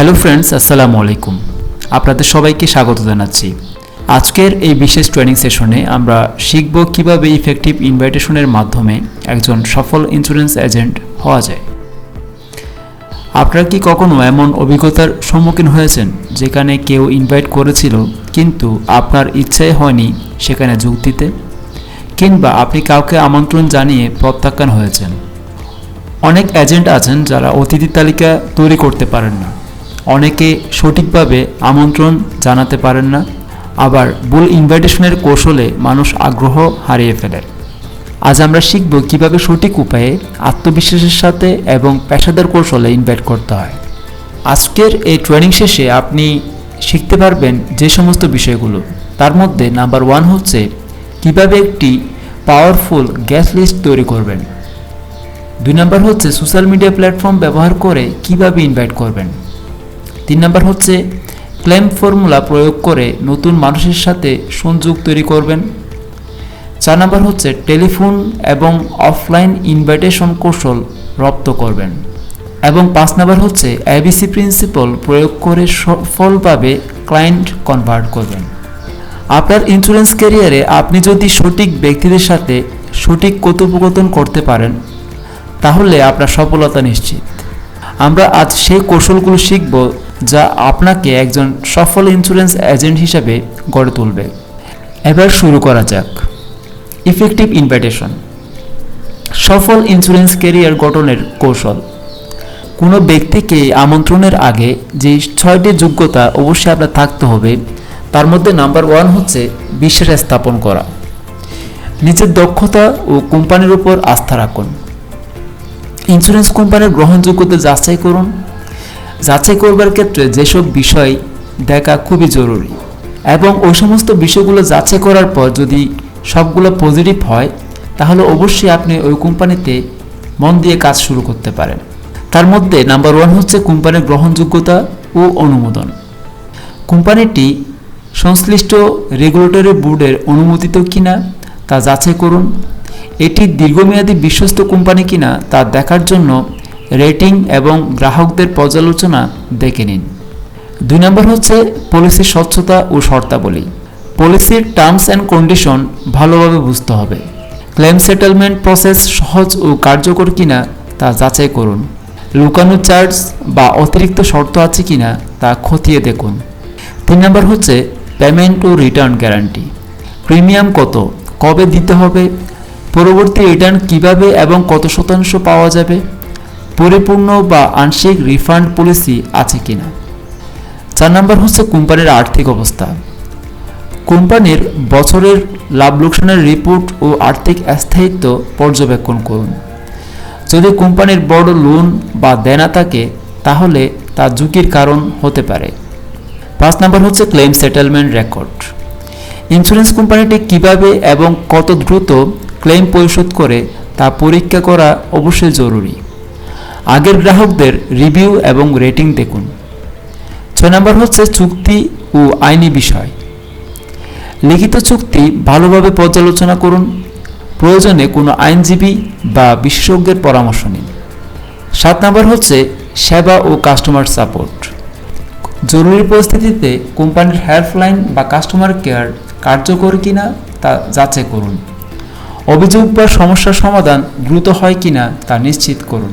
Hello friends আসসালামু আলাইকুম। আপনাদের সবাইকে স্বাগত জানাচ্ছি। আজকের এই বিশেষ ট্রেনিং সেশনে আমরা শিখব কীভাবে ইফেক্টিভ ইনভাইটেশনের মাধ্যমে একজন সফল ইন্স্যুরেন্স এজেন্ট হওয়া যায়। আপনারা কি কখনো এমন অভিজ্ঞতার সম্মুখীন হয়েছেন যেখানে কেউ ইনভাইট করেছিল, কিন্তু আপনার ইচ্ছাই হয়নি সেখানে যোগ দিতে? কিংবা আপনি কাউকে আমন্ত্রণ জানিয়ে প্রত্যাখ্যান হয়েছেন? অনেক এজেন্ট আছেন যারা অতিথি তালিকা তৈরি করতে পারেন না। অনেকে সঠিকভাবে আমন্ত্রণ জানাতে পারেন না, আবার ভুল ইনভাইটেশনের কৌশলে মানুষ আগ্রহ হারিয়ে ফেলে। আজ আমরা শিখব কীভাবে সঠিক উপায়ে আত্মবিশ্বাসের সাথে এবং পেশাদার কৌশলে ইনভাইট করতে হয়। আজকের এই ট্রেনিং শেষে আপনি শিখতে পারবেন যে সমস্ত বিষয়গুলো। তার মধ্যে নাম্বার ওয়ান হচ্ছে কীভাবে একটি পাওয়ারফুল গ্যাস লিস্ট তৈরি করবেন। দুই নম্বর হচ্ছে সোশ্যাল মিডিয়া প্ল্যাটফর্ম ব্যবহার করে কীভাবে ইনভাইট করবেন। তিন নম্বর হচ্ছে, ক্লেম ফর্মুলা প্রয়োগ করে নতুন মানুষের সাথে সংযোগ তৈরি করবেন। চার নম্বর হচ্ছে, টেলিফোন এবং অফলাইন ইনভাইটেশন কৌশল রপ্ত করবেন। এবং পাঁচ নম্বর হচ্ছে এবিসি প্রিন্সিপাল প্রয়োগ করে সফলভাবে ক্লায়েন্ট কনভার্ট করবেন। আপনার ইন্স্যুরেন্স ক্যারিয়ারে আপনি যদি সঠিক ব্যক্তিদের সাথে সঠিক কথোপকথন করতে পারেন, তাহলে আপনার সফলতা নিশ্চিত। আমরা আজ সেই কৌশলগুলো শিখব যা আপনাকে একজন সফল ইন্স্যুরেন্স এজেন্ট হিসাবে গড়ে তুলবে। এবার শুরু করা যাক। ইফেক্টিভ ইনভাইটেশন সফল ইন্স্যুরেন্স ক্যারিয়ার গঠনের কৌশল। কোনো ব্যক্তিকে আমন্ত্রণের আগে যে ছয়টি যোগ্যতা অবশ্যই আপনার থাকতে হবে, তার মধ্যে নাম্বার ওয়ান হচ্ছে বিশ্বাস স্থাপন করা। নিজের দক্ষতা ও কোম্পানির উপর আস্থা রাখুন। ইন্স্যুরেন্স কোম্পানির গ্রহণযোগ্যতা যাচাই করুন। যাচাই করবার ক্ষেত্রে যেসব বিষয় দেখা খুবই জরুরি এবং ওই সমস্ত বিষয়গুলো যাচাই করার পর যদি সবগুলো পজিটিভ হয়, তাহলে অবশ্যই আপনি ওই কোম্পানিতে মন দিয়ে কাজ শুরু করতে পারেন। তার মধ্যে নাম্বার ওয়ান হচ্ছে কোম্পানির গ্রহণযোগ্যতা ও অনুমোদন। কোম্পানিটি সংশ্লিষ্ট রেগুলেটরি বোর্ডের অনুমোদিত কিনা তা যাচাই করুন। এটি দীর্ঘমেয়াদী বিশ্বস্ত কোম্পানি কিনা তা দেখার জন্য রেটিং এবং গ্রাহকদের পর্যালোচনা দেখে নিন। দুই নম্বর হচ্ছে পলিসির স্বচ্ছতা ও শর্তাবলী। পলিসির টার্মস অ্যান্ড কন্ডিশন ভালোভাবে বুঝতে হবে। ক্লেম সেটেলমেন্ট প্রসেস সহজ ও কার্যকর কিনা তা যাচাই করুন। লুকানো চার্জ বা অতিরিক্ত শর্ত আছে কিনা তা খতিয়ে দেখুন। তিন নম্বর হচ্ছে পেমেন্ট ও রিটার্ন গ্যারান্টি। প্রিমিয়াম কত, কবে দিতে হবে পরবর্তী রিটার্ন কীভাবে এবং কত শতাংশ পাওয়া যাবে? পরিপূর্ণ বা আংশিক রিফান্ড পলিসি আছে কিনা? চার নম্বর হচ্ছে কোম্পানির আর্থিক অবস্থা। কোম্পানির বছরের লাভ লোকসানের রিপোর্ট ও আর্থিক স্থায়িত্ব পর্যবেক্ষণ করুন। যদি কোম্পানির বড় লোন বা দেনা থাকে, তাহলে তা ঝুঁকির কারণ হতে পারে। পাঁচ নম্বর হচ্ছে ক্লেম সেটেলমেন্ট রেকর্ড। ইন্স্যুরেন্স কোম্পানিটি কীভাবে এবং কত দ্রুত ক্লেম পরিশোধ করে তা পরীক্ষা করা অবশ্যই জরুরি। আগের গ্রাহকদের রিভিউ এবং রেটিং দেখুন। ছয় নম্বর হচ্ছে চুক্তি ও আইনি বিষয়। লিখিত চুক্তি ভালোভাবে পর্যালোচনা করুন। প্রয়োজনে কোনো আইনজীবী বা বিশেষজ্ঞের পরামর্শ নিন। সাত নম্বর হচ্ছে সেবা ও কাস্টমার সাপোর্ট। জরুরি পরিস্থিতিতে কোম্পানির হেল্পলাইন বা কাস্টমার কেয়ার কার্যকর কিনা তা যাচাই করুন। অভিযোগ বা সমস্যার সমাধান দ্রুত হয় কিনা তা নিশ্চিত করুন।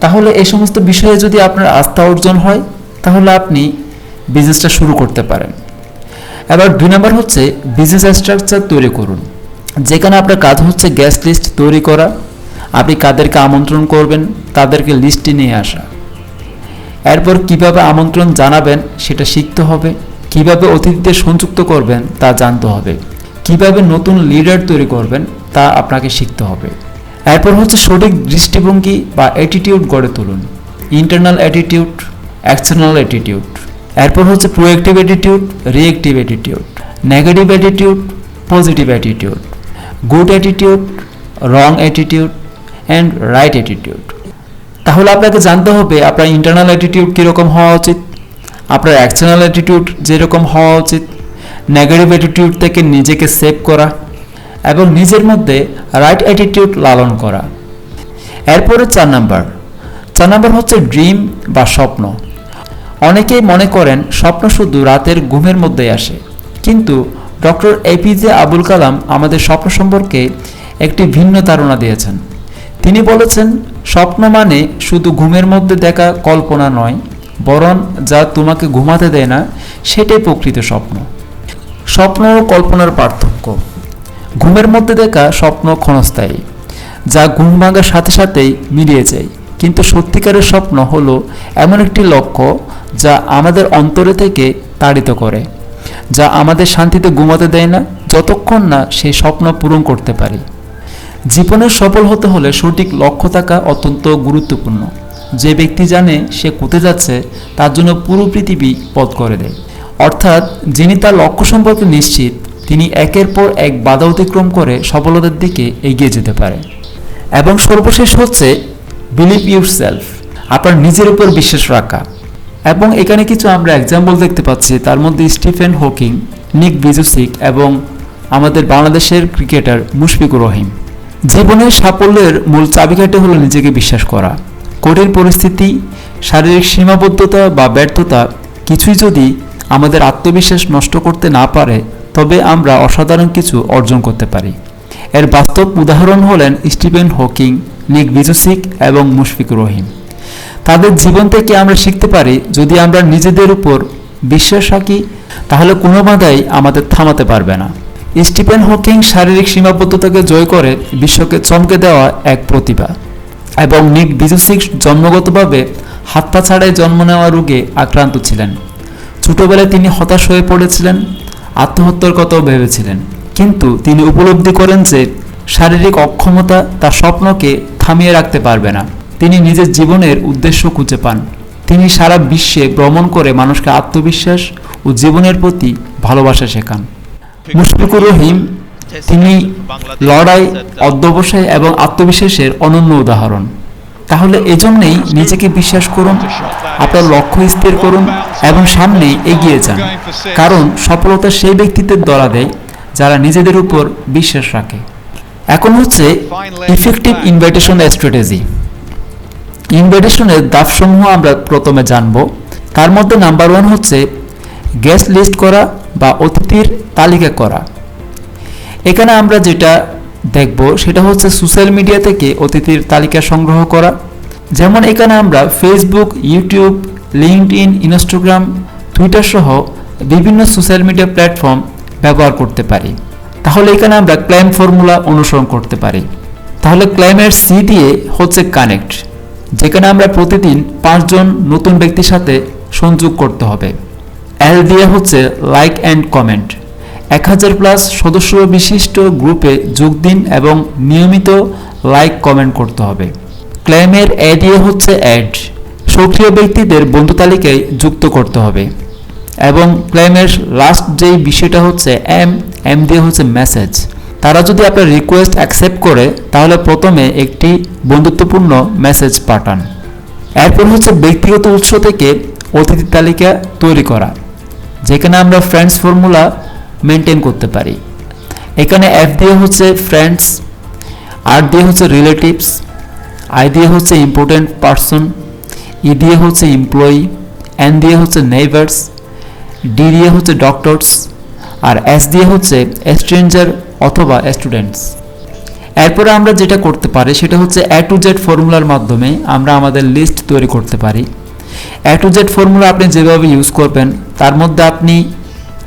তাহলে এই সমস্ত বিষয়ে যদি আপনার আস্থা অর্জন হয়, তাহলে আপনি বিজনেসটা শুরু করতে পারেন। এবার দুই নম্বর হচ্ছে বিজনেস স্ট্রাকচার তৈরি করুন। যেখানে আপনার কাজ হচ্ছে গ্যাস লিস্ট তৈরি করা, আপনি কাদেরকে আমন্ত্রণ করবেন, তাদেরকে লিস্টে নিয়ে আসা। এরপর কীভাবে আমন্ত্রণ জানাবেন সেটা শিখতে হবে, কীভাবে অতিথিদের সংযুক্ত করবেন তা জানতে হবে। কীভাবে নতুন লিডার তৈরি করবেন তা আপনাকে শিখতে হবে। এরপর হচ্ছে সঠিক দৃষ্টিভঙ্গি বা অ্যাটিটিউড গড়ে তুলুন। ইন্টারনাল অ্যাটিটিউড এক্সটার্নাল অ্যাটিটিউড এরপর হচ্ছে proactive attitude reactive attitude negative attitude positive attitude good attitude wrong attitude and right attitude তাহলে আপনাকে জানতে হবে, আপনার ইন্টারনাল অ্যাটিটিউড কীরকম হওয়া উচিত? আপনার এক্সটার্নাল অ্যাটিটিউড যেরকম হওয়া উচিত? নেগেটিভ অ্যাটিটিউড থেকে নিজেকে সেভ করা এবং নিজের মধ্যে রাইট অ্যাটিটিউড লালন করা। এরপরে চার নাম্বার। চার নাম্বার হচ্ছে ড্রিম বা স্বপ্ন। অনেকেই মনে করেন স্বপ্ন শুধু রাতের ঘুমের মধ্যেই আসে। কিন্তু ডক্টর এপিজে আবুল কালাম আমাদের স্বপ্ন সম্পর্কে একটি ভিন্ন ধারণা দিয়েছেন। তিনি বলেছেন, স্বপ্ন মানে শুধু ঘুমের মধ্যে দেখা কল্পনা নয়, বরং যা তোমাকে ঘুমাতে দেয় না, সেটাই প্রকৃত স্বপ্ন। স্বপ্ন ও কল্পনার পার্থক্য। ঘুমের মধ্যে দেখা স্বপ্ন ক্ষণস্থায়ী, যা ঘুম ভাঙার সাথে সাথেই মিলিয়ে যায়। কিন্তু সত্যিকারের স্বপ্ন হলো এমন একটি লক্ষ্য যা আমাদের অন্তরে থেকে তাড়িত করে, যা আমাদের শান্তিতে ঘুমাতে দেয় না যতক্ষণ না সেই স্বপ্ন পূরণ করতে পারি। জীবনে সফল হতে হলে সঠিক লক্ষ্য থাকা অত্যন্ত গুরুত্বপূর্ণ। যে ব্যক্তি জানে সে কোথায় যাচ্ছে, তার জন্য পুরো পৃথিবী পথ করে দেয়। অর্থাৎ যিনি তার লক্ষ্য সম্পর্কে নিশ্চিত, তিনি একের পর এক বাধা অতিক্রম করে সফলতার দিকে এগিয়ে যেতে পারে। এবং সর্বশেষ হচ্ছে বিলিভ ইউর সেলফ আপনার নিজের উপর বিশ্বাস রাখা। এবং এখানে কিছু আমরা এক্সাম্পল দেখতে পাচ্ছি, তার মধ্যে স্টিফেন হকিং, নিক বিজুসিক এবং আমাদের বাংলাদেশের ক্রিকেটার মুশফিকুর রহিম। জীবনের সাফল্যের মূল চাবিকাঠি হলো নিজেকে বিশ্বাস করা। কঠিন পরিস্থিতি, শারীরিক সীমাবদ্ধতা বা ব্যর্থতা কিছুই যদি আমাদের আত্মবিশ্বাস নষ্ট করতে না পারে, তবে আমরা অসাধারণ কিছু অর্জন করতে পারি। এর বাস্তব উদাহরণ হলেন স্টিফেন হকিং, নিক বিজুসিক এবং মুশফিকুর রহিম। তাদের জীবন থেকে আমরা শিখতে পারি, যদি আমরা নিজেদের উপর বিশ্বাস রাখি, তাহলে কোনো বাধাই আমাদের থামাতে পারবে না। স্টিফেন হকিং শারীরিক সীমাবদ্ধতাকে জয় করে বিশ্বকে চমকে দেওয়া এক প্রতিভা এবং নিক বিজুসিক জন্মগতভাবে হাত পা ছাড়াই জন্ম নেওয়া রোগে আক্রান্ত ছিলেন। ছোটবেলায় তিনি হতাশ হয়ে পড়েছিলেন, আত্মহত্যার কথাও ভেবেছিলেন। কিন্তু তিনি উপলব্ধি করেন যে শারীরিক অক্ষমতা তার স্বপ্নকে থামিয়ে রাখতে পারবে না। তিনি নিজের জীবনের উদ্দেশ্য খুঁজে পান। তিনি সারা বিশ্বে ভ্রমণ করে মানুষকে আত্মবিশ্বাস ও জীবনের প্রতি ভালোবাসা শেখান। মুশফিকুর রহিম, তিনি লড়াই, অধ্যবসায় এবং আত্মবিশ্বাসের অনন্য উদাহরণ। তাহলে এজন্যই নিজেকে বিশ্বাস করুন, আপনার লক্ষ্য স্থির করুন এবং সামনে এগিয়ে যান। কারণ সফলতা সেই ব্যক্তিদের দলা দেয় যারা নিজেদের উপর বিশ্বাস রাখে। এখন হচ্ছে ইফেক্টিভ ইনভাইটেশন স্ট্র্যাটেজি ইনভাইটেশনের দাপসমূহ আমরা প্রথমে জানব। তার মধ্যে নাম্বার ওয়ান হচ্ছে গেস্ট লিস্ট করা বা অতিথির তালিকা করা। এখানে আমরা যেটা দেখব, সেটা হচ্ছে সোশ্যাল মিডিয়া থেকে অতিথির তালিকা সংগ্রহ করা। যেমন এখানে আমরা Facebook YouTube LinkedIn Instagram Twitter সহ বিভিন্ন সোশ্যাল মিডিয়া প্ল্যাটফর্ম ব্যবহার করতে পারি। তাহলে এখানে আমরা ক্লাইম ফর্মুলা অনুসরণ করতে পারি। তাহলে ক্লাইমের সি দিয়ে হচ্ছে কানেক্ট যেখানে আমরা প্রতিদিন পাঁচজন নতুন ব্যক্তির সাথে সংযোগ করতে হবে। এল দিয়ে হচ্ছে লাইক অ্যান্ড কমেন্ট এক হাজার প্লাস সদস্য বিশিষ্ট গ্রুপে যোগ দিন এবং নিয়মিত লাইক কমেন্ট করতে হবে। ক্লেমের এ দিয়ে হচ্ছে অ্যাড। সক্রিয় ব্যক্তিদের বন্ধু তালিকায় যুক্ত করতে হবে। এবং ক্লেমের লাস্ট যেই বিষয়টা হচ্ছে এম এম দিয়ে হচ্ছে মেসেজ। তারা যদি আপনার রিকোয়েস্ট অ্যাকসেপ্ট করে, তাহলে প্রথমে একটি বন্ধুত্বপূর্ণ মেসেজ পাঠান। এরপর হচ্ছে ব্যক্তিগত উৎস থেকে অতিথি তালিকা তৈরি করা। যেখানে আমরা ফ্রেন্ডস ফর্মুলা মেনটেন করতে পারি। এখানে এফ দিয়ে হচ্ছে ফ্রেন্ডস আর দিয়ে হচ্ছে রিলেটিভস আই দিয়ে হচ্ছে ইম্পর্টেন্ট পারসন ই দিয়ে হচ্ছে এমপ্লয়ি এন দিয়ে হচ্ছে নেইবার্স ডি দিয়ে হচ্ছে ডক্টরস আর এস দিয়ে হচ্ছে স্ট্রেঞ্জার অথবা স্টুডেন্টস এরপরে আমরা যেটা করতে পারি সেটা হচ্ছে এ টু জেড ফর্মুলার মাধ্যমে আমরা আমাদের লিস্ট তৈরি করতে পারি। এ টু জেড ফর্মুলা আপনি যেভাবে ইউজ করবেন, তার মধ্যে আপনি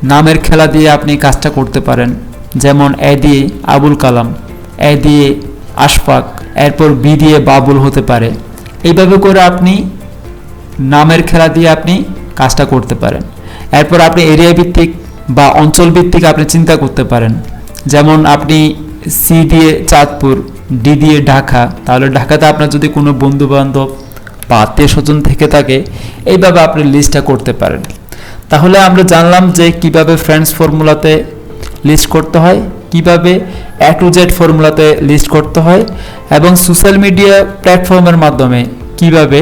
নামের খেলা দিয়ে আপনি কাজটা করতে পারেন। যেমন এ দিয়ে আবুল কালাম, এ দিয়ে আশফাক, এরপর বি দিয়ে বাবুল হতে পারে। এইভাবে করে আপনি নামের খেলা দিয়ে আপনি কাজটা করতে পারেন। এরপর আপনি এরিয়া ভিত্তিক বা অঞ্চল ভিত্তিক আপনি চিন্তা করতে পারেন। যেমন আপনি সি দিয়ে চাঁদপুর ডি দিয়ে ঢাকা, তাহলে ঢাকাতে আপনার যদি কোনো বন্ধু বান্ধব বা আত্মীয় স্বজন থেকে থাকে, এইভাবে আপনি লিস্টটা করতে পারেন। তাহলে আমরা জানলাম যে কীভাবে ফ্রেন্ডস ফর্মুলাতে লিস্ট করতে হয়, কীভাবে এ টু জেড ফর্মুলাতে লিস্ট করতে হয় এবং সোশ্যাল মিডিয়া প্ল্যাটফর্মের মাধ্যমে কীভাবে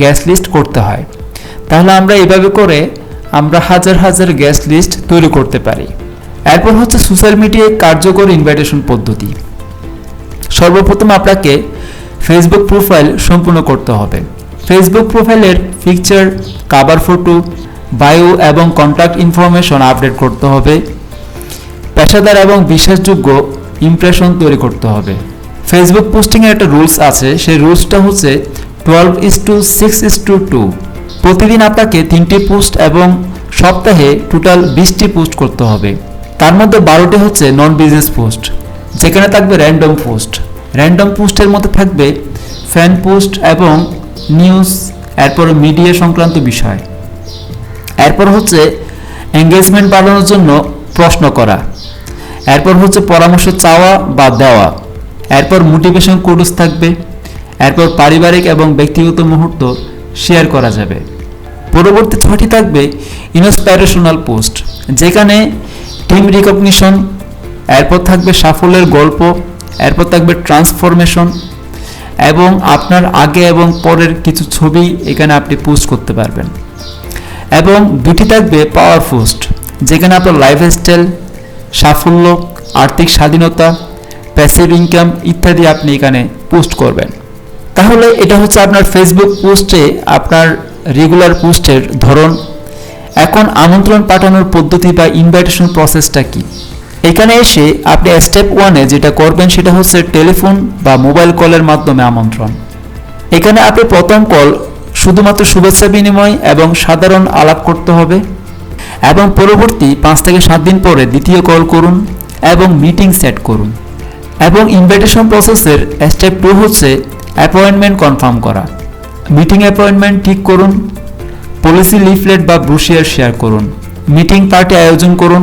গ্যাস লিস্ট করতে হয়। তাহলে আমরা এভাবে করে আমরা হাজার হাজার গ্যাস লিস্ট তৈরি করতে পারি। এরপর হচ্ছে সোশ্যাল মিডিয়ায় কার্যকর ইনভাইটেশন পদ্ধতি। সর্বপ্রথম আপনাকে ফেসবুক প্রোফাইল সম্পূর্ণ করতে হবে। ফেসবুক প্রোফাইলের পিকচার কাভার ফটো বায়ো এবং কন্ট্যাক্ট ইনফরমেশন আপডেট করতে হবে। পেশাদার এবং বিশ্বাসযোগ্য ইমপ্রেশন তৈরি করতে হবে। ফেসবুক পোস্টিংয়ের একটা রুলস আছে, সেই রুলসটা হচ্ছে twelve is to six is to two প্রতিদিন আপনাকে তিনটি পোস্ট এবং সপ্তাহে টোটাল বিশটি পোস্ট করতে হবে। তার মধ্যে বারোটি হচ্ছে নন বিজনেস পোস্ট যেখানে থাকবে র্যান্ডম পোস্ট র্যান্ডম পোস্টের মধ্যে থাকবে ফ্যান পোস্ট এবং নিউজ এরপর মিডিয়া সংক্রান্ত বিষয়। এরপর হচ্ছে এঙ্গেজমেন্ট বাড়ানোর জন্য প্রশ্ন করা। এরপর হচ্ছে পরামর্শ চাওয়া বা দেওয়া। এরপর মোটিভেশন কোর্স থাকবে। এরপর পারিবারিক এবং ব্যক্তিগত মুহূর্ত শেয়ার করা যাবে। পরবর্তী ছয়টি থাকবে ইনস্পাইরেশনাল পোস্ট যেখানে টিম রিকগনিশন এরপর থাকবে সাফল্যের গল্প, এরপর থাকবে ট্রান্সফরমেশন এবং আপনার আগে এবং পরের কিছু ছবি এখানে আপনি পোস্ট করতে পারবেন। এবং দুটি থাকবে পাওয়ার পোস্ট যেখানে আপনার লাইফস্টাইল সাফল্য, আর্থিক স্বাধীনতা প্যাসিভ ইনকাম ইত্যাদি আপনি এখানে পোস্ট করবেন। তাহলে এটা হচ্ছে আপনার ফেসবুক পোস্টে আপনার রেগুলার পোস্টের ধরন। এখন আমন্ত্রণ পাঠানোর পদ্ধতি বা ইনভাইটেশন প্রসেসটা কি? এখানে এসে আপনি স্টেপ ওয়ানে যেটা করবেন সেটা হচ্ছে টেলিফোন বা মোবাইল কলের মাধ্যমে আমন্ত্রণ। এখানে আপনি প্রথম কল শুধুমাত্র শুভেচ্ছা বিনিময় এবং সাধারণ আলাপ করতে হবে এবং পরবর্তী পাঁচ থেকে সাত দিন পরে দ্বিতীয় কল করুন এবং মিটিং সেট করুন এবং ইনভাইটেশন প্রসেসের স্টেপ টু হচ্ছে অ্যাপয়েন্টমেন্ট কনফার্ম করা। মিটিং অ্যাপয়েন্টমেন্ট ঠিক করুন পলিসি লিফলেট বা ব্রুশিয়ার শেয়ার করুন মিটিং পার্টি আয়োজন করুন,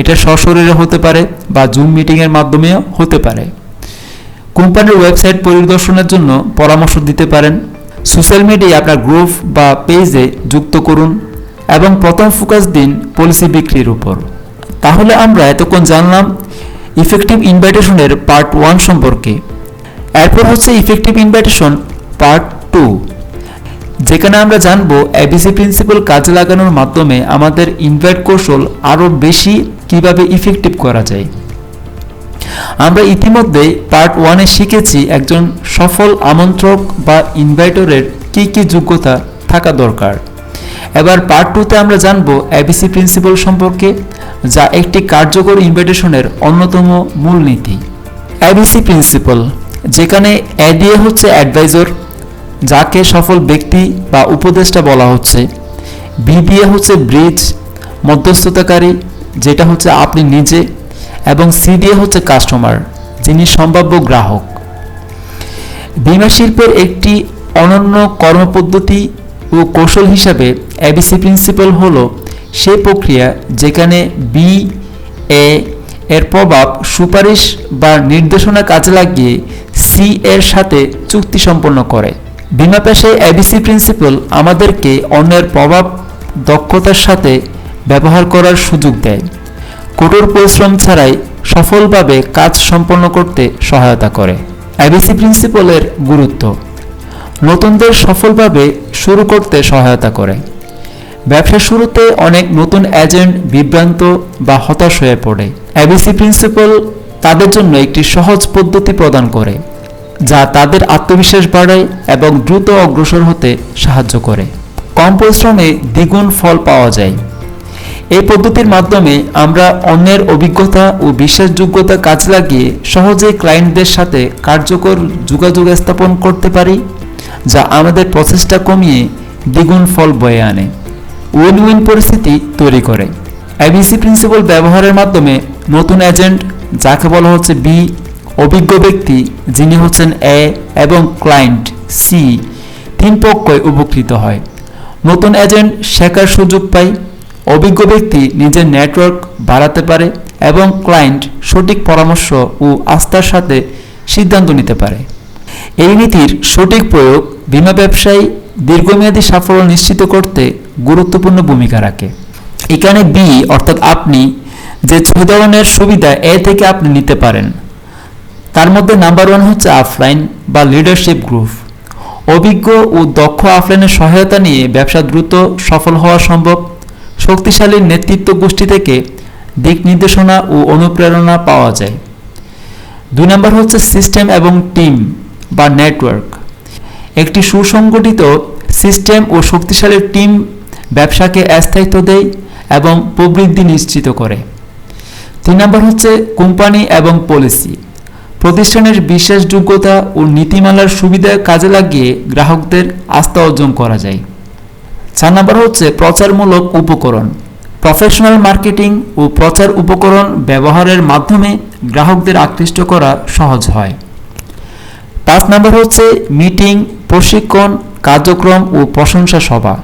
এটা সশরীরে হতে পারে বা জুম মিটিংয়ের মাধ্যমেও হতে পারে। কোম্পানির ওয়েবসাইট পরিদর্শনের জন্য পরামর্শ দিতে পারেন। সোশ্যাল মিডিয়ায় আপনার গ্রুপ বা পেজে যুক্ত করুন এবং প্রথম ফোকাস দিন পলিসি বিক্রির উপর। তাহলে আমরা এতক্ষণ জানলাম ইফেক্টিভ ইনভাইটেশনের পার্ট ওয়ান সম্পর্কে। এরপর হচ্ছে ইফেক্টিভ ইনভাইটেশন পার্ট টু যেখানে আমরা জানব এবিসি প্রিন্সিপাল কাজে লাগানোর মাধ্যমে আমাদের ইনভাইট কৌশল আরও বেশি কীভাবে ইফেক্টিভ করা যায়। আমরা ইতিমধ্যে পার্ট ওয়ানে শিখেছি একজন সফল আমন্ত্রক বা ইনভাইটরের কী কী যোগ্যতা থাকা দরকার। এবার পার্ট টুতে আমরা জানব এবিসি প্রিন্সিপাল সম্পর্কে, যা একটি কার্যকর ইনভাইটেশনের অন্যতম মূলনীতি। এবিসি প্রিন্সিপাল যেখানে এডিএ হচ্ছে অ্যাডভাইজর যাকে সফল ব্যক্তি বা উপদেষ্টা বলা হচ্ছে। বিডিএ হচ্ছে ব্রিজ মধ্যস্থতাকারী, যেটা হচ্ছে আপনি নিজে এবং সিডিএ হচ্ছে কাস্টমার যিনি সম্ভাব্য গ্রাহক। বিমা শিল্পের একটি অনন্য কর্মপদ্ধতি ও কৌশল হিসাবে এবিসি প্রিন্সিপাল হলো সেই প্রক্রিয়া যেখানে বি এ এর প্রভাব সুপারিশ বা নির্দেশনা কাজে লাগিয়ে সি এর সাথে চুক্তি সম্পন্ন করে। বিমা পেশায় এবিসি প্রিন্সিপাল আমাদেরকে অন্যের প্রভাব, দক্ষতার সাথে ব্যবহার করার সুযোগ দেয়। কঠোর পরিশ্রম ছাড়াই সফলভাবে কাজ সম্পন্ন করতে সহায়তা করে। এবিসি প্রিন্সিপালের গুরুত্ব। নতুনদের সফলভাবে শুরু করতে সহায়তা করে। ব্যবসা শুরুতে অনেক নতুন এজেন্ট বিভ্রান্ত বা হতাশ হয়ে পড়ে। এবিসি প্রিন্সিপাল তাদের জন্য একটি সহজ পদ্ধতি প্রদান করে, যা তাদের আত্মবিশ্বাস বাড়ায় এবং দ্রুত অগ্রসর হতে সাহায্য করে। কম পরিশ্রমে দ্বিগুণ ফল পাওয়া যায়। এই পদ্ধতির মাধ্যমে আমরা অন্যের অভিজ্ঞতা ও বিশ্বাসযোগ্যতা কাজ লাগিয়ে সহজে ক্লায়েন্টদের সাথে কার্যকর যোগাযোগ স্থাপন করতে পারি, যা আমাদের প্রচেষ্টা কমিয়ে দ্বিগুণ ফল বয়ে আনে। উইন উইন পরিস্থিতি তৈরি করে। এবিসি প্রিন্সিপাল ব্যবহারের মাধ্যমে নতুন এজেন্ট যাকে বলা হচ্ছে বি অভিজ্ঞ ব্যক্তি, যিনি হচ্ছেন এ এবং ক্লায়েন্ট সি তিন পক্ষই উপকৃত হয়। নতুন এজেন্ট শেখার সুযোগ পায়। অভিজ্ঞ ব্যক্তি নিজের নেটওয়ার্ক বাড়াতে পারে এবং ক্লায়েন্ট সঠিক পরামর্শ ও আস্থার সাথে সিদ্ধান্ত নিতে পারে। এই নীতির সঠিক প্রয়োগ বিমা ব্যবসায়ী দীর্ঘমেয়াদী সাফল্য নিশ্চিত করতে গুরুত্বপূর্ণ ভূমিকা রাখে। এখানে বি অর্থাৎ আপনি যে ছয় ধরনের সুবিধা এ থেকে আপনি নিতে পারেন, তার মধ্যে নাম্বার ওয়ান হচ্ছে আফলাইন বা লিডারশিপ গ্রুপ অভিজ্ঞ ও দক্ষ আফলাইনের সহায়তা নিয়ে ব্যবসা দ্রুত সফল হওয়া সম্ভব। শক্তিশালী নেতৃত্ব গোষ্ঠী থেকে দিক নির্দেশনা ও অনুপ্রেরণা পাওয়া যায়। দুই নম্বর হচ্ছে সিস্টেম এবং টিম বা নেটওয়ার্ক। একটি সুসংগঠিত সিস্টেম ও শক্তিশালী টিম ব্যবসাকে স্থায়িত্ব দেয় এবং প্রবৃদ্ধি নিশ্চিত করে। তিন নম্বর হচ্ছে কোম্পানি এবং পলিসি। প্রতিষ্ঠানের বিশ্বাসযোগ্যতা ও নীতিমালার সুবিধা কাজে লাগিয়ে গ্রাহকদের আস্থা অর্জন করা যায়। চার নম্বর হচ্ছে প্রচারমূলক উপকরণ। প্রফেশনাল মার্কেটিং ও প্রচার উপকরণ ব্যবহারের মাধ্যমে গ্রাহকদের আকৃষ্ট করা সহজ হয়। পাঁচ নম্বর হচ্ছে মিটিং, প্রশিক্ষণ, কার্যক্রম ও প্রশংসা সভা।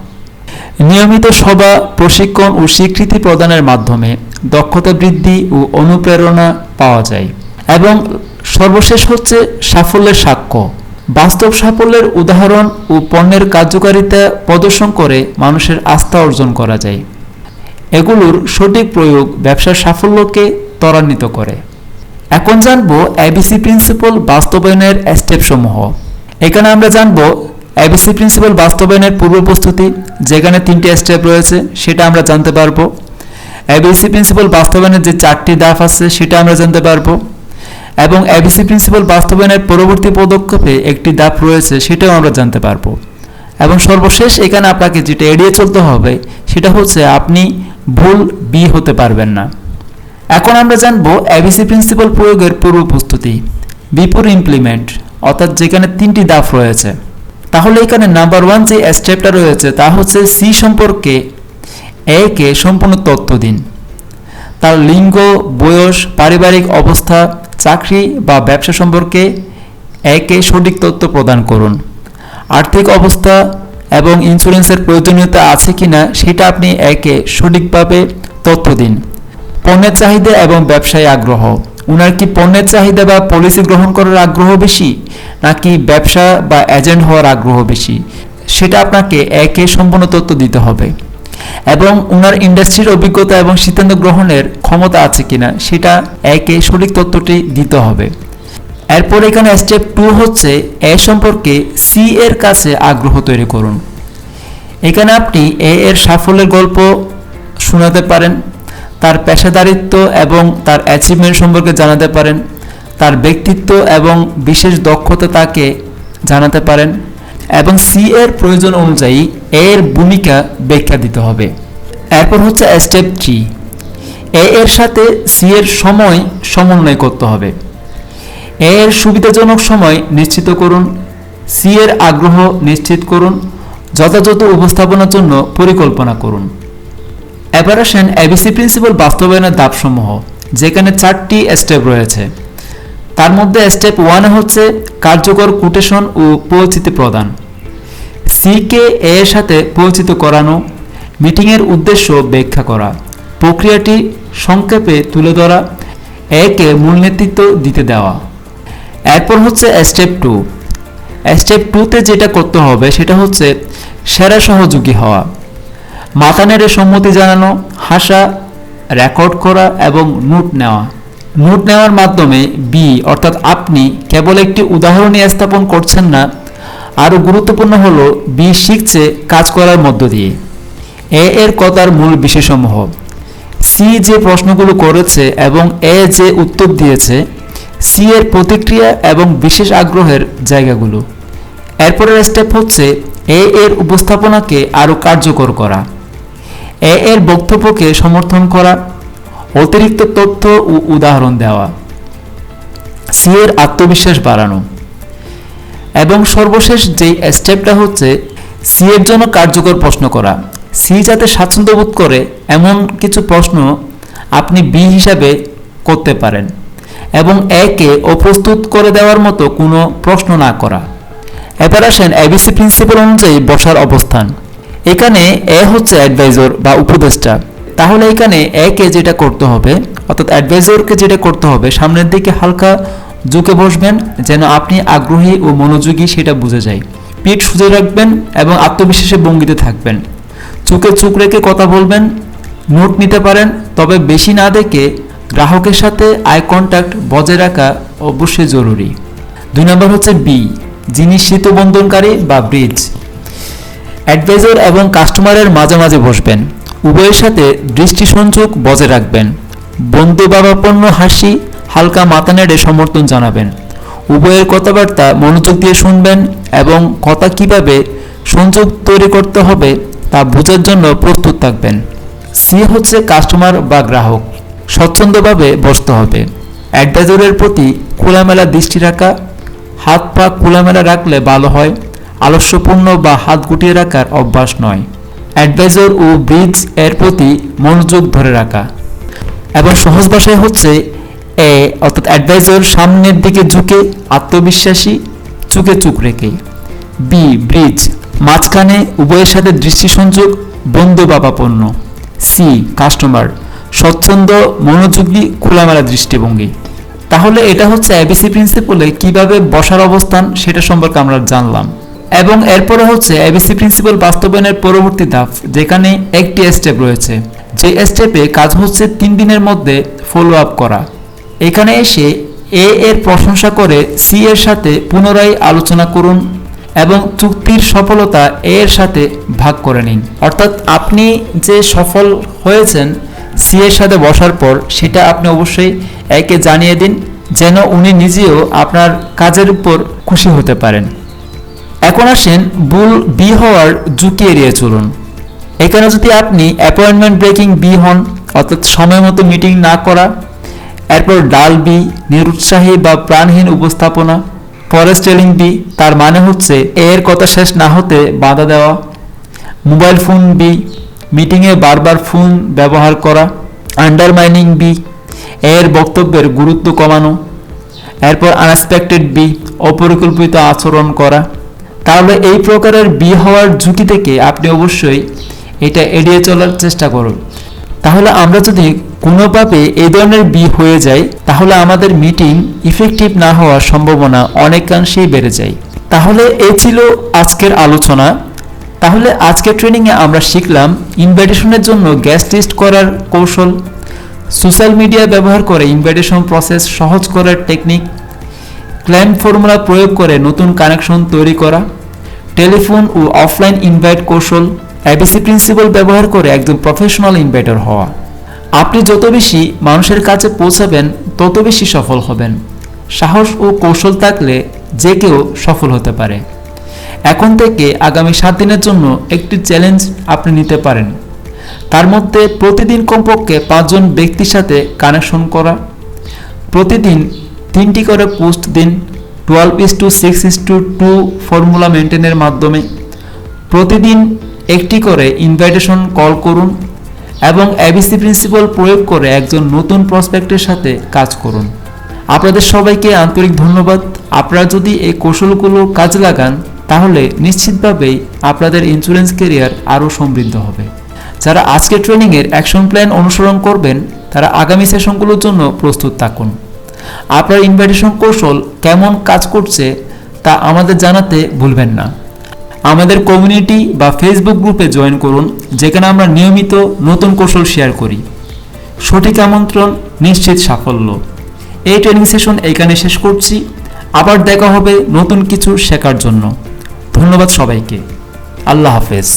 নিয়মিত সভা, প্রশিক্ষণ ও স্বীকৃতি প্রদানের মাধ্যমে দক্ষতা বৃদ্ধি ও অনুপ্রেরণা পাওয়া যায়। এবং সর্বশেষ হচ্ছে সাফল্যের সাক্ষ্য। বাস্তব সাফল্যের উদাহরণ ও পণ্যের কার্যকারিতা প্রদর্শন করে মানুষের আস্থা অর্জন করা যায়। এগুলোর সঠিক প্রয়োগ ব্যবসার সাফল্যকে ত্বরান্বিত করে। এখন জানব এবিসি প্রিন্সিপাল বাস্তবায়নের স্টেপ সমূহ। এখানে আমরা জানব এবিসি প্রিন্সিপাল বাস্তবায়নের পূর্ব প্রস্তুতি, যেখানে তিনটি স্টেপ রয়েছে, সেটা আমরা জানতে পারব। এবিসি প্রিন্সিপাল বাস্তবায়নের যে চারটি ধাপ আছে, সেটা আমরা জানতে পারব। এবং এবিসি প্রিন্সিপাল বাস্তবায়নের পরবর্তী পদক্ষেপে একটি ধাপ রয়েছে, সেটাও আমরা জানতে পারব। এবং সর্বশেষ এখানে আপনাকে যেটা এড়িয়ে চলতে হবে, সেটা হচ্ছে আপনি ভুল বি হতে পারবেন না। এখন আমরা জানব এবিসি প্রিন্সিপাল প্রয়োগের পূর্ব প্রস্তুতি বিপুর ইমপ্লিমেন্ট অর্থাৎ যেখানে তিনটি ধাপ রয়েছে। তাহলে এখানে নাম্বার ওয়ান যে স্টেপটা রয়েছে, তা হচ্ছে সি সম্পর্কে এ কে সম্পূর্ণ তথ্য দিন। তার লিঙ্গ, বয়স, পারিবারিক অবস্থা চাকরি বা ব্যবসা সম্পর্কে একে সঠিক তথ্য প্রদান করুন। আর্থিক অবস্থা এবং ইন্স্যুরেন্সের প্রয়োজনীয়তা আছে কিনা সেটা আপনি একে সঠিকভাবে তথ্য দিন। পণ্যের চাহিদা এবং ব্যবসায় আগ্রহ। উনার কি পণ্যের চাহিদা বা পলিসি গ্রহণ করার আগ্রহ বেশি, নাকি ব্যবসা বা এজেন্ট হওয়ার আগ্রহ বেশি? সেটা আপনাকে একে সম্পূর্ণ তথ্য দিতে হবে। এবং উনার ইন্ডাস্ট্রির অভিজ্ঞতা এবং সিদ্ধান্ত গ্রহণের ক্ষমতা আছে কিনা, সেটা একে সঠিক তথ্যটি দিতে হবে। এরপর এখানে স্টেপ টু হচ্ছে এ সম্পর্কে সি এর কাছে আগ্রহ তৈরি করুন। এখানে আপনি এ এর সাফল্যের গল্প শোনাতে পারেন, তার পেশাদারিত্ব এবং তার অ্যাচিভমেন্ট সম্পর্কে জানাতে পারেন, তার ব্যক্তিত্ব এবং বিশেষ দক্ষতা তাকে জানাতে পারেন। এবং সি এর প্রয়োজন অনুযায়ী এর ভূমিকা ব্যাখ্যা দিতে হবে। এরপর হচ্ছে স্টেপ থ্রি এ এর সাথে সি এর সময় সমন্বয় করতে হবে। এ এর সুবিধাজনক সময় নিশ্চিত করুন সি এর আগ্রহ নিশ্চিত করুন, যথাযথ উপস্থাপনার জন্য পরিকল্পনা করুন। অ্যাপারেশন এবিসি প্রিন্সিপাল বাস্তবায়নের ধাপসমূহ, যেখানে চারটি স্টেপ রয়েছে। তার মধ্যে স্টেপ ওয়ানে হচ্ছে কার্যকর কোটেশন ও পরিচিতি প্রদান। সি কে এর সাথে পরিচিত করানো মিটিংয়ের উদ্দেশ্য ব্যাখ্যা করা, প্রক্রিয়াটি সংক্ষেপে তুলে ধরা, একে মূল নেতৃত্ব দিতে দেওয়া। এরপর হচ্ছে স্টেপ টু স্টেপ টুতে যেটা করতে হবে সেটা হচ্ছে সেরা সহযোগী হওয়া। মাথা নেড়ে সম্মতি জানানো, হাসা রেকর্ড করা এবং নোট নেওয়া। নোট নেওয়ার মাধ্যমে বি অর্থাৎ আপনি কেবল একটি উদাহরণই স্থাপন করছেন না, আরও গুরুত্বপূর্ণ হলো বি শিখছে কাজ করার মধ্য দিয়ে। এ এর কথার মূল বিষয়সমূহ সি যে প্রশ্নগুলো করেছে এবং এ যে উত্তর দিয়েছে সি এর প্রতিক্রিয়া এবং বিশেষ আগ্রহের জায়গাগুলো। এরপরের স্টেপ হচ্ছে এ এর উপস্থাপনাকে আরও কার্যকর করা। এ এর বক্তব্যকে সমর্থন করা। অতিরিক্ত তথ্য ও উদাহরণ দেওয়া। সি এর আত্মবিশ্বাস বাড়ানো। এবং সর্বশেষ যেই স্টেপটা হচ্ছে সি এর জন্য কার্যকর প্রশ্ন করা। সি যাতে স্বাচ্ছন্দ্য বোধ করে, এমন কিছু প্রশ্ন আপনি বি হিসাবে করতে পারেন। এবং একে অপ্রস্তুত করে দেওয়ার মতো কোনো প্রশ্ন না করা। এবার আসেন এবিসি প্রিন্সিপাল অনুযায়ী বসার অবস্থান। এখানে এ হচ্ছে অ্যাডভাইজর বা উপদেষ্টা। তাহলে এখানে একে যেটা করতে হবে, অর্থাৎ অ্যাডভাইজরকে যেটা করতে হবে, সামনের দিকে হালকা ঝুঁকে বসবেন, যেন আপনি আগ্রহী ও মনোযোগী সেটা বুঝে যায় পিঠ সুজে রাখবেন এবং আত্মবিশ্বাসের ভঙ্গিতে থাকবেন। চোখে চোখ রেখে কথা বলবেন, নোট নিতে পারেন, তবে বেশি না দেখে গ্রাহকের সাথে আই কন্ট্যাক্ট বজায় রাখা অবশ্যই জরুরি। দুই নম্বর হচ্ছে বি যিনি শীতবন্ধনকারী বা ব্রিজ অ্যাডভাইজার এবং কাস্টমারের মাঝে মাঝে বসবেন। উভয়ের সাথে দৃষ্টি সংযোগ বজায় রাখবেন। বন্ধু বাবাপন্ন হাসি হালকা মাথা নেড়ে সমর্থন জানাবেন। উভয়ের কথাবার্তা মনোযোগ দিয়ে শুনবেন এবং কথা কীভাবে সংযোগ তৈরি করতে হবে তা বোঝার জন্য প্রস্তুত থাকবেন। সি হচ্ছে কাস্টমার বা গ্রাহক। স্বচ্ছন্দভাবে বসতে হবে। অ্যাডভাইজরের প্রতি খোলামেলা দৃষ্টি রাখা হাত পা খোলামেলা রাখলে ভালো হয়। আলস্যপূর্ণ বা হাত গুটিয়ে রাখার অভ্যাস নয়। অ্যাডভাইজর ও ব্রিজের প্রতি মনোযোগ ধরে রাখা। এবং সহজ ভাষায় হচ্ছে এ, অর্থাৎ অ্যাডভাইজর সামনের দিকে ঝুঁকে আত্মবিশ্বাসী চুকে চুক রেখে। বি, ব্রিজ মাঝখানে উভয়ের সাথে দৃষ্টি সংযোগ বাবাপন্ন সি, কাস্টমার স্বচ্ছন্দ, মনোযোগী, খোলামেলা দৃষ্টিভঙ্গি। তাহলে এটা হচ্ছে এবিসি প্রিন্সিপলে কীভাবে বসার অবস্থান সেটা সম্পর্কে আমরা জানলাম। এবং এরপরে হচ্ছে এবিসি প্রিন্সিপাল বাস্তবায়নের পরবর্তী ধাপ, যেখানে একটি স্টেপ রয়েছে। যে স্টেপে কাজ হচ্ছে তিন দিনের মধ্যে ফলো আপ করা। এখানে এসে এ এর প্রশংসা করে সি এর সাথে পুনরায় আলোচনা করুন এবং চুক্তির সফলতা এর সাথে ভাগ করে নিন। অর্থাৎ আপনি যে সফল হয়েছেন সি এর সাথে বসার পর, সেটা আপনি অবশ্যই একে জানিয়ে দিন, যেন উনি নিজেও আপনার কাজের উপর খুশি হতে পারেন। এখন আসেন বুল বি হওয়ার ঝুঁকি এড়িয়ে চলুন। এখানে যদি আপনি অ্যাপয়েন্টমেন্ট ব্রেকিং বি হন, অর্থাৎ সময় মতো মিটিং না করা, এরপর ডাল বি নিরুৎসাহী বা প্রাণহীন উপস্থাপনা ফরেস্ট টেলিং বি তার মানে হচ্ছে এর কথা শেষ না হতে বাধা দেওয়া মোবাইল ফোন বি মিটিংয়ে বারবার ফোন ব্যবহার করা আন্ডারমাইনিং বি এর বক্তব্যের গুরুত্ব কমানো, এরপর আনএক্সপেক্টেড বি অপরিকল্পিত আচরণ করা। তাহলে এই প্রকারের বি হওয়ার ঝুঁকি থেকে আপনি অবশ্যই এটা এড়িয়ে চলার চেষ্টা করুন। তাহলে আমরা যদি কোনোভাবে এই ধরনের বি হয়ে যাই তাহলে আমাদের মিটিং ইফেক্টিভ না হওয়ার সম্ভাবনা অনেকাংশেই বেড়ে যায়। তাহলে এই ছিল আজকের আলোচনা। তাহলে আজকের ট্রেনিংয়ে আমরা শিখলাম ইনভাইটেশনের জন্য গ্যাস টেস্ট করার কৌশল। সোশ্যাল মিডিয়া ব্যবহার করে ইনভাইটেশন প্রসেস সহজ করার টেকনিক ক্লায়েন্ট ফর্মুলা প্রয়োগ করে নতুন কানেকশন তৈরি করা, টেলিফোন ও অফলাইন ইনভাইট কৌশল, এবিসি প্রিন্সিপাল ব্যবহার করে একজন প্রফেশনাল ইনভাইটার হওয়া। আপনি যত বেশি মানুষের কাছে পৌঁছাবেন, তত বেশি সফল হবেন। সাহস ও কৌশল থাকলে যে কেউ সফল হতে পারে। এখন থেকে আগামী সাত দিনের জন্য একটি চ্যালেঞ্জ আপনি নিতে পারেন। তার মধ্যে প্রতিদিন কমপক্ষে পাঁচজন ব্যক্তির সাথে কানেকশন করা, প্রতিদিন তিনটি করে পোস্ট দিন। Twelve is to six is to two formula মেনটেনের মাধ্যমে। প্রতিদিন একটি করে ইনভাইটেশন কল করুন এবং এবিসি প্রিন্সিপাল প্রয়োগ করে একজন নতুন প্রসপেক্টের সাথে কাজ করুন। আপনাদের সবাইকে আন্তরিক ধন্যবাদ। আপনারা যদি এই কৌশলগুলো কাজে লাগান, তাহলে নিশ্চিতভাবেই আপনাদের ইন্স্যুরেন্স কেরিয়ার আরও সমৃদ্ধ হবে। যারা আজকের ট্রেনিংয়ের অ্যাকশন প্ল্যান অনুসরণ করবেন, তারা আগামী সেশনগুলোর জন্য প্রস্তুত থাকুন। আপনার ইনভাইটেশন কৌশল কেমন কাজ করছে তা আমাদের জানাতে ভুলবেন না। আমাদের কমিউনিটি বা ফেসবুক গ্রুপে জয়েন করুন, যেখানে আমরা নিয়মিত নতুন কৌশল শেয়ার করি। সঠিক আমন্ত্রণ, নিশ্চিত সাফল্য। এই ট্রেনিং সেশন এখানে শেষ করছি। আবার দেখা হবে নতুন কিছু শেখার জন্য। ধন্যবাদ সবাইকে। আল্লাহ হাফেজ।